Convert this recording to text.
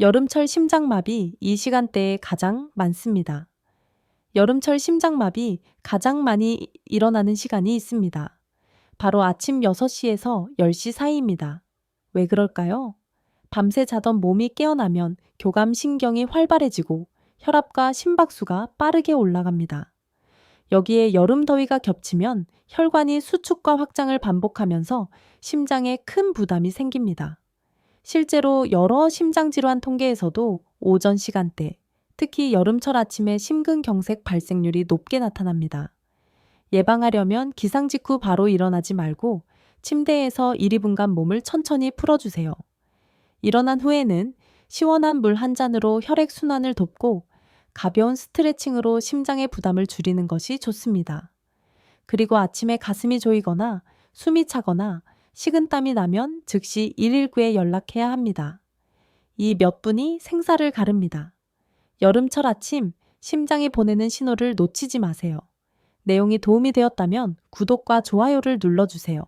여름철 심장마비 이 시간대에 가장 많습니다. 여름철 심장마비 가장 많이 일어나는 시간이 있습니다. 바로 아침 6시에서 10시 사이입니다. 왜 그럴까요? 밤새 자던 몸이 깨어나면 교감 신경이 활발해지고 혈압과 심박수가 빠르게 올라갑니다. 여기에 여름 더위가 겹치면 혈관이 수축과 확장을 반복하면서 심장에 큰 부담이 생깁니다. 실제로 여러 심장질환 통계에서도 오전 시간대, 특히 여름철 아침에 심근경색 발생률이 높게 나타납니다. 예방하려면 기상 직후 바로 일어나지 말고 침대에서 1, 2분간 몸을 천천히 풀어주세요. 일어난 후에는 시원한 물 한 잔으로 혈액 순환을 돕고 가벼운 스트레칭으로 심장의 부담을 줄이는 것이 좋습니다. 그리고 아침에 가슴이 조이거나 숨이 차거나 식은땀이 나면 즉시 119에 연락해야 합니다. 이 몇 분이 생사를 가릅니다. 여름철 아침 심장이 보내는 신호를 놓치지 마세요. 내용이 도움이 되었다면 구독과 좋아요를 눌러주세요.